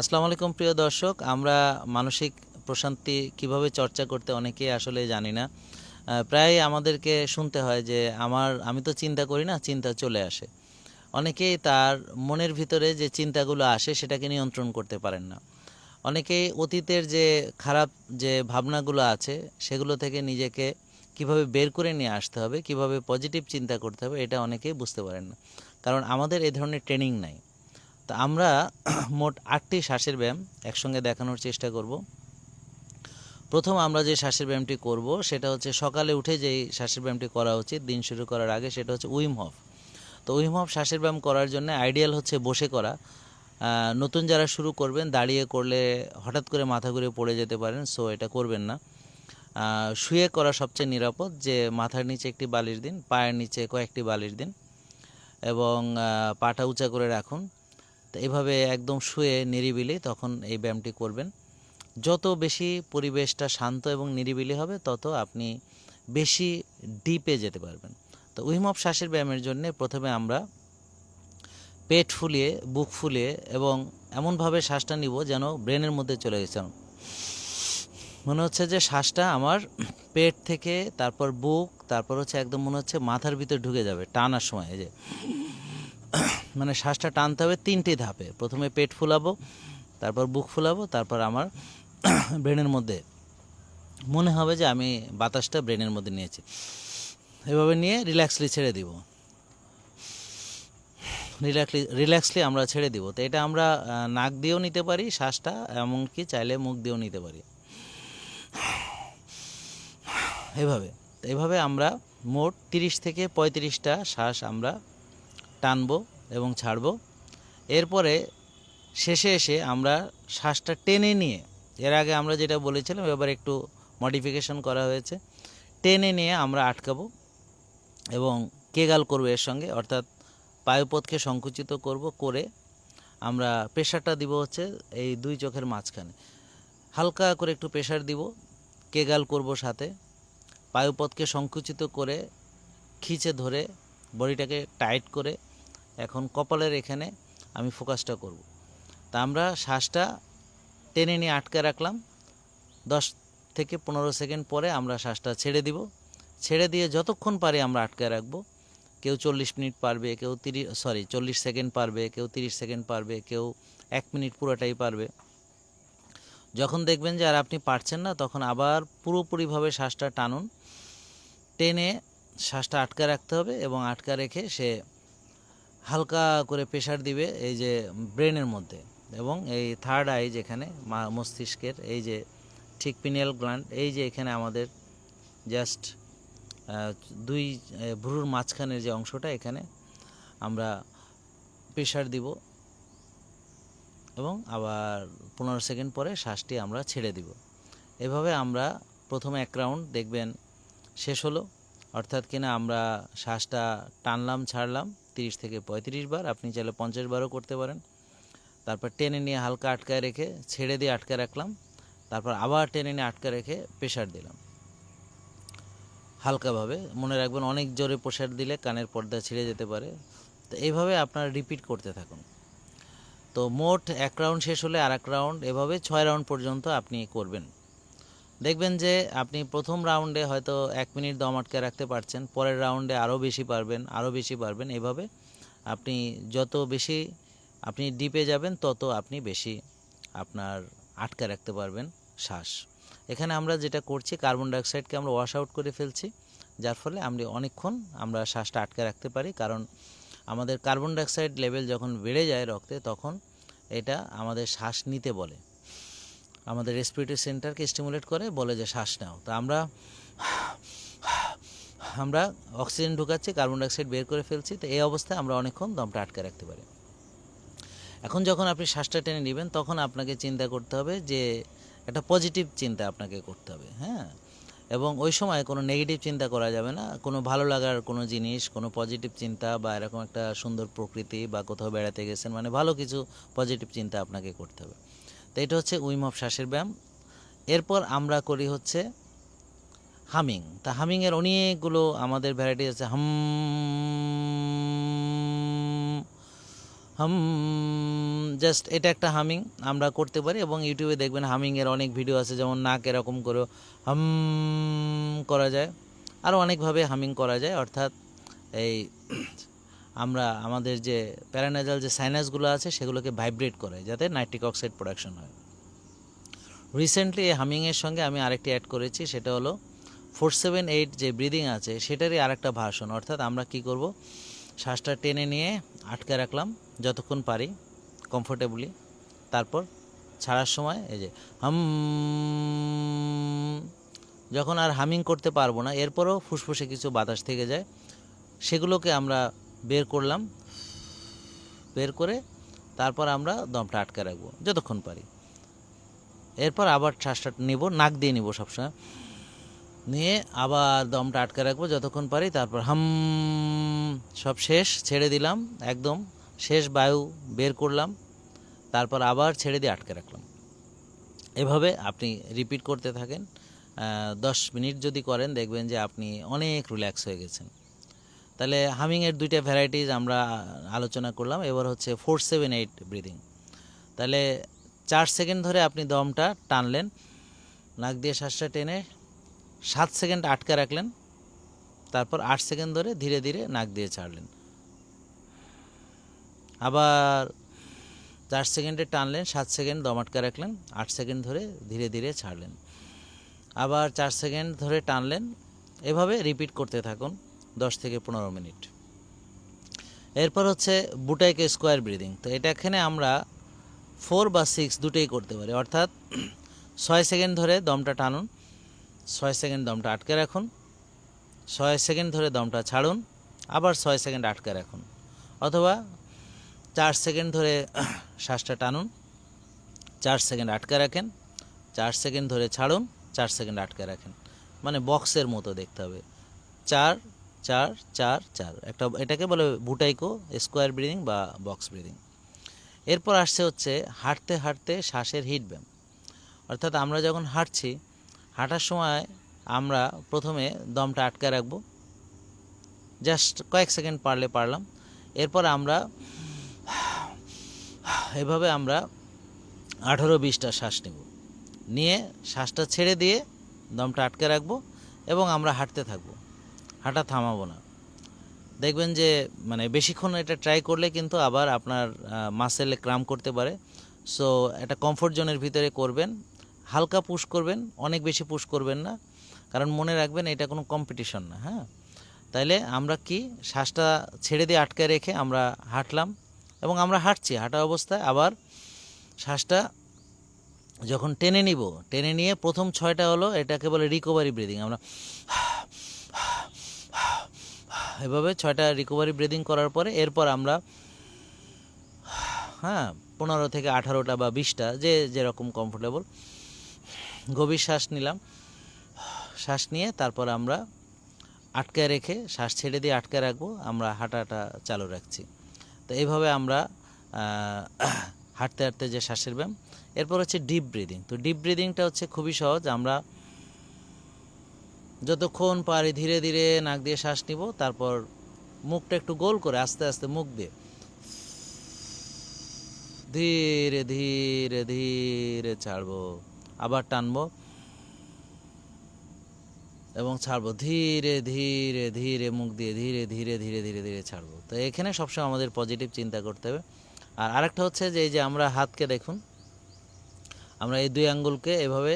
আসসালামু আলাইকুম, প্রিয় দর্শক। আমরা মানসিক প্রশান্তি কীভাবে চর্চা করতে অনেকেই আসলে জানি না। প্রায় আমাদেরকে শুনতে হয় যে আমার, আমি তো চিন্তা করি না, চিন্তা চলে আসে। অনেকেই তার মনের ভিতরে যে চিন্তাগুলো আসে, সেটাকে নিয়ন্ত্রণ করতে পারেন না। অনেকেই অতীতের যে খারাপ যে ভাবনাগুলো আছে, সেগুলো থেকে নিজেকে কীভাবে বের করে নিয়ে আসতে হবে, কীভাবে পজিটিভ চিন্তা করতে হবে, এটা অনেকেই বুঝতে পারেন না। কারণ আমাদের এ ধরনের ট্রেনিং নাই। তো আমরা মোট আটটি শ্বাসের ব্যায়াম একসঙ্গে দেখানোর চেষ্টা করব। প্রথম আমরা যে শ্বাসের ব্যায়ামটি করব, সেটা হচ্ছে সকালে উঠে যেই শ্বাসের ব্যায়ামটি করা উচিত, দিন শুরু করার আগে, সেটা হচ্ছে উইম হফ তো উইম হফ শ্বাসের ব্যায়াম করার জন্য আইডিয়াল হচ্ছে বসে করা। নতুন যারা শুরু করবেন, দাঁড়িয়ে করলে হঠাৎ করে মাথা ঘুরে পড়ে যেতে পারেন সো এটা করবেন না। শুয়ে করা সবচেয়ে নিরাপদ, যে মাথার নিচে একটি বালিশ দিন, পায়ের নিচে কয়েকটি বালিশ দিন, এবং পাটা উঁচা করে রাখুন। তো এইভাবে একদম শুয়ে নিরিবিলি তখন এই ব্যায়ামটি করবেন। যত বেশি পরিবেশটা শান্ত এবং নিরিবিলি হবে, তত আপনি বেশি ডিপে যেতে পারবেন। তো উইম অফ শ্বাসের ব্যায়ামের জন্য প্রথমে আমরা পেট ফুলিয়ে, বুক ফুলিয়ে এবং এমনভাবে শ্বাসটা নিব যেন ব্রেনের মধ্যে চলে গেছে। মনে হচ্ছে যে শ্বাসটা আমার পেট থেকে, তারপর বুক, তারপর হচ্ছে একদম মনে হচ্ছে মাথার ভিতরে ঢুকে যাবে টানার সময়, এই যে মানে শ্বাসটা টানতে হবে তিনটি ধাপে। প্রথমে পেট ফুলাবো, তারপর বুক ফুলাবো, তারপর আমার ব্রেনের মধ্যে। মনে হবে যে আমি বাতাসটা ব্রেনের মধ্যে নিয়েছি। এভাবে নিয়ে রিল্যাক্সলি ছেড়ে দিব। রিল্যাক্সলি রিল্যাক্সলি আমরা ছেড়ে দিব। তো এটা আমরা নাক দিয়েও নিতে পারি শ্বাসটা, এমনকি চাইলে মুখ দিয়েও নিতে পারি। এভাবে। এভাবে আমরা মোট তিরিশ থেকে পঁয়ত্রিশটা শ্বাস আমরা টানবো এবং ছাড়বো। এরপরে শেষে এসে আমরা শ্বাসটা টেনে নিয়ে, এর আগে আমরা যেটা বলেছিলাম, এবার একটু মডিফিকেশন করা হয়েছে। টেনে নিয়ে আমরা আটকাবো এবং কেগাল করব এর সঙ্গে, অর্থাৎ পায়ুপথকে সংকুচিত করব করে আমরা প্রেশারটা দিব হচ্ছে এই দুই চোখের মাঝখানে। হালকা করে একটু প্রেশার দিব কেগাল করব সাথে, পায়ুপথকে সংকুচিত করে খিচে ধরে বডিটাকে টাইট করে এখন কপালের এখানে আমি ফোকাসটা করব। তা আমরা শ্বাসটা টেনে নিয়ে আটকে রাখলাম। দশ থেকে পনেরো সেকেন্ড পরে আমরা শ্বাসটা ছেড়ে দিব। ছেড়ে দিয়ে যতক্ষণ পারি আমরা আটকে রাখব। কেউ চল্লিশ মিনিট পারবে, কেউ তিরিশ সরি চল্লিশ সেকেন্ড পারবে, কেউ তিরিশ সেকেন্ড পারবে, কেউ এক মিনিট পুরোটাই পারবে। যখন দেখবেন যে আর আপনি পারছেন না, তখন আবার পুরোপুরিভাবে শ্বাসটা টানুন। টেনে শ্বাসটা আটকে রাখতে হবে এবং আটকা রেখে সে হালকা করে প্রেশার দিবে এই যে ব্রেনের মধ্যে এবং এই থার্ড আই যেখানে মস্তিষ্কের এই যে ঠিক পিনিয়াল গ্ল্যান্ড এই যে এখানে আমাদের জাস্ট দুই ভ্রুর মাঝখানের যে অংশটা এখানে আমরা প্রেশার দিব এবং আবার পনেরো সেকেন্ড পরে শ্বাসটি আমরা ছেড়ে দিব। এভাবে আমরা প্রথমে এক রাউন্ড দেখবেন শেষ হলো। অর্থাৎ কিনা আমরা শ্বাসটা টানলাম, ছাড়লাম তিরিশ থেকে পঁয়ত্রিশ বার, আপনি চাইলে পঞ্চাশ বারও করতে পারেন। তারপর টেনে নিয়ে হালকা আটকায় রেখে ছেড়ে দিয়ে আটকে রাখলাম। তারপর আবার টেনে নিয়ে আটকে রেখে প্রেশার দিলাম। হালকাভাবে। মনে রাখবেন অনেক জোরে প্রেশার দিলে কানের পর্দা ছিঁড়ে যেতে পারে। তো এইভাবে আপনারা রিপিট করতে থাকুন। তো মোট এক রাউন্ড শেষ হলে আর এক রাউন্ড, এভাবে ছয় রাউন্ড পর্যন্ত আপনি করবেন। দেখবেন যে আপনি প্রথম রাউন্ডে হয়তো এক মিনিট দম আটকে রাখতে পারছেন, পরের রাউন্ডে আরও বেশি পারবেন আরও বেশি পারবেন। এভাবে আপনি যত বেশি আপনি ডিপে যাবেন, তত আপনি বেশি আপনার আটকে রাখতে পারবেন শ্বাস। এখানে আমরা যেটা করছি কার্বন ডাইঅক্সাইডকে আমরা ওয়াশ আউট করে ফেলছি। যার ফলে আমরা অনেকক্ষণ আমরা শ্বাসটা আটকে রাখতে পারি, কারণ আমাদের কার্বন ডাইঅক্সাইড লেভেল যখন বেড়ে যায় রক্তে, তখন এটা আমাদের শ্বাস নিতে বলে। আমাদের রেসপিরেটরি সেন্টারকে স্টিমুলেট করে, বলে যে শ্বাস নাও। তো আমরা আমরা অক্সিজেন ঢুকাচ্ছি কার্বন ডাইঅক্সাইড বের করে ফেলছি, তো এই অবস্থায় আমরা অনেকক্ষণ দমটা আটকে রাখতে পারি। এখন যখন আপনি শ্বাসটা টেনে নেবেন, তখন আপনাকে চিন্তা করতে হবে যে, একটা পজিটিভ চিন্তা আপনাকে করতে হবে হ্যাঁ? এবং ওই সময় কোনো নেগেটিভ চিন্তা করা যাবে না। কোনো ভালো লাগার কোনো জিনিস, কোনো পজিটিভ চিন্তা বা এরকম একটা সুন্দর প্রকৃতি বা কোথাও বেড়াতে গেছেন মানে ভালো কিছু পজিটিভ চিন্তা আপনাকে করতে হবে। তো এটা হচ্ছে উইম অফ শ্বাসের ব্যায়াম। এরপর আমরা করি হচ্ছে হামিং। তা হামিংয়ের অনেকগুলো আমাদের ভ্যারাইটি আছে। হাম হাম জাস্ট এটা একটা হামিং আমরা করতে পারি এবং ইউটিউবে দেখবেন হামিংয়ের অনেক ভিডিও আছে, যেমন নাক এরকম করে হাম করা যায়। আরও অনেকভাবে হামিং করা যায়, অর্থাৎ এই আমরা আমাদের যে প্যারানাজাল যে সাইনাসগুলো আছে সেগুলোকে ভাইব্রেট করে যাতে নাইট্রিক অক্সাইড প্রোডাকশন হয়। রিসেন্টলি এই হামিংয়ের সঙ্গে আমি আরেকটি অ্যাড করেছি, সেটা হলো ফোর সেভেন এইট যে ব্রিদিং আছে সেটারই আরেকটা ভার্সন অর্থাৎ আমরা কি করব? শ্বাসটা টেনে নিয়ে আটকে রাখলাম যতক্ষণ পারি কমফোর্টেবলি তারপর ছাড়ার সময় এই যে হাম, যখন আর হামিং করতে পারব না, এরপরও ফুসফুসে কিছু বাতাস থেকে যায়, সেগুলোকে আমরা বের করলাম। বের করে তারপর আমরা দমটা আটকে রাখব, যতক্ষণ পারি। এরপর আবার শ্বাসটা নেব, নাক দিয়ে নিব সবসময়। নিয়ে আবার দমটা আটকে রাখব, যতক্ষণ পারি, তারপর হাম, সব শেষ, ছেড়ে দিলাম, একদম। শেষ বায়ু বের করলাম, তারপর আবার ছেড়ে দিয়ে আটকে রাখলাম। এভাবে আপনি রিপিট করতে থাকেন। দশ মিনিট যদি করেন, দেখবেন যে আপনি অনেক রিল্যাক্স হয়ে গেছেন। তাহলে হামিংয়ের দুইটা ভ্যারাইটিস আমরা আলোচনা করলাম। এবার হচ্ছে ফোর সেভেন এইট ব্রিদিং তাহলে চার সেকেন্ড ধরে আপনি দমটা টানলেন, নাক দিয়ে শ্বাসটা টেনে সাত সেকেন্ড আটকে রাখলেন, তারপর আট সেকেন্ড ধরে ধীরে ধীরে নাক দিয়ে ছাড়লেন। আবার চার সেকেন্ডে টানলেন, সাত সেকেন্ড দম আটকে রাখলেন, আট সেকেন্ড ধরে ধীরে ধীরে ছাড়লেন। আবার চার সেকেন্ড ধরে টানলেন। এভাবে রিপিট করতে থাকুন। দশ থেকে পনেরো মিনিট। এরপর হচ্ছে বুটাইকে স্কোয়ার ব্রিদিং। তো এটা এখানে আমরা ফোর বা সিক্স দুটোই করতে পারি। অর্থাৎ ছয় সেকেন্ড ধরে দমটা টানুন, ছয় সেকেন্ড দমটা আটকে রাখুন, ছয় সেকেন্ড ধরে দমটা ছাড়ুন, আবার ছয় সেকেন্ড আটকে রাখুন। অথবা চার সেকেন্ড ধরে শ্বাসটা টানুন, চার সেকেন্ড আটকে রাখেন, চার সেকেন্ড ধরে ছাড়ুন, চার সেকেন্ড আটকে রাখেন। মানে বক্সের মতো দেখতে হবে। চার চার চার চার। একটা, এটাকে বলে বুটাইকো, স্কোয়ার ব্রিদিং বা বক্স ব্রিদিং এরপর আসছে হচ্ছে হাঁটতে হাঁটতে শ্বাসের হিট ব্যায়াম। অর্থাৎ আমরা যখন হাঁটছি, হাঁটার সময় আমরা প্রথমে দমটা আটকে রাখব। জাস্ট কয়েক সেকেন্ড পারলে পারলাম। এরপর আমরা এভাবে আমরা আঠারো, বিশটা শ্বাস নেব। নিয়ে শ্বাসটা ছেড়ে দিয়ে দমটা আটকে রাখব এবং আমরা হাঁটতে থাকব। হাঁটা থামাবো না। দেখবেন যে মানে বেশিক্ষণ এটা ট্রাই করলে কিন্তু আবার আপনার মাসেলে ক্রাম করতে পারে। সো একটা কমফোর্ট জোনের ভিতরে করবেন। হালকা পুশ করবেন, অনেক বেশি পুশ করবেন না। কারণ মনে রাখবেন, এটা কোনো কম্পিটিশন না হ্যাঁ? তাইলে আমরা কি, শ্বাসটা ছেড়ে দিয়ে আটকে রেখে আমরা হাঁটলাম এবং আমরা হাঁটছি। হাঁটা অবস্থায় আবার শ্বাসটা যখন টেনে নিব, টেনে নিয়ে প্রথম ছয়টা হলো এটাকে বলে রিকভারি ব্রিদিং আমরা এভাবে ছয়টা রিকভারি ব্রিদিং করার পরে এরপর আমরা হ্যাঁ পনেরো থেকে আঠারোটা বা বিশটা, যে যেরকম কমফোর্টেবল গভীর শ্বাস নিলাম। শ্বাস নিয়ে তারপর আমরা আটকে রেখে, শ্বাস ছেড়ে দিয়ে আটকে রাখব, আমরা হাঁটাটা চালু রাখছি। তো এইভাবে আমরা হাঁটতে হাঁটতে যে শ্বাসের ব্যায়াম, এরপর হচ্ছে ডিপ ব্রিদিং তো ডিপ ব্রিদিংটা হচ্ছে খুবই সহজ, আমরা যতক্ষণ পারি ধীরে ধীরে নাক দিয়ে শ্বাস নিব, তারপর মুখটা একটু গোল করে আস্তে আস্তে মুখ দিয়ে ধীরে ধীরে ধীরে ছাড়বো, আবার টানবো এবং ছাড়বো, ধীরে ধীরে ধীরে মুখ দিয়ে ধীরে ধীরে ধীরে ধীরে ধীরে ছাড়বো। তো এখানে সবসময় আমাদের পজিটিভ চিন্তা করতে হবে। আর আরেকটা হচ্ছে যে, এই যে আমরা হাতকে দেখুন, আমরা এই দুই আঙ্গুলকে এভাবে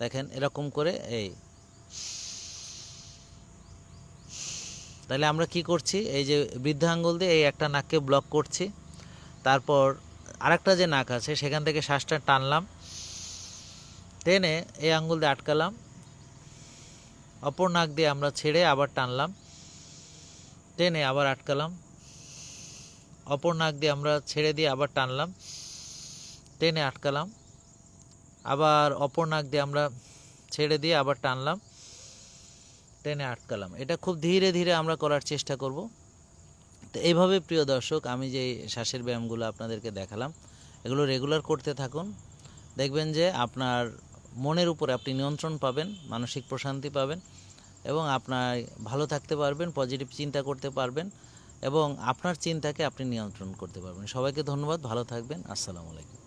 দেখেন, এরকম করে এই তাহলে আমরা কি করছি? এই যে বৃদ্ধ আঙ্গুল দিয়ে এই একটা নাককে ব্লক করছি। তারপর আরেকটা যে নাক আছে, সেখান থেকে শ্বাসটা টানলাম। টেনে এই আঙ্গুল দিয়ে আটকালাম। অপর নাক দিয়ে আমরা ছেড়ে আবার টানলাম। টেনে আবার আটকালাম। অপর নাক দিয়ে আমরা ছেড়ে দিয়ে আবার টানলাম। টেনে আটকালাম। আবার অপর নাক দিয়ে আমরা ছেড়ে দিয়ে আবার টানলাম। টেনে আটকালাম। এটা খুব ধীরে ধীরে আমরা করার চেষ্টা করব। তো এইভাবে প্রিয় দর্শক, আমি যে শ্বাসের ব্যায়ামগুলো আপনাদেরকে দেখালাম, এগুলো রেগুলার করতে থাকুন। দেখবেন যে আপনার মনের উপরে আপনি নিয়ন্ত্রণ পাবেন, মানসিক প্রশান্তি পাবেন এবং আপনার ভালো থাকতে পারবেন পজিটিভ চিন্তা করতে পারবেন এবং আপনার চিন্তাকে আপনি নিয়ন্ত্রণ করতে পারবেন। সবাইকে ধন্যবাদ, ভালো থাকবেন, আসসালামু আলাইকুম।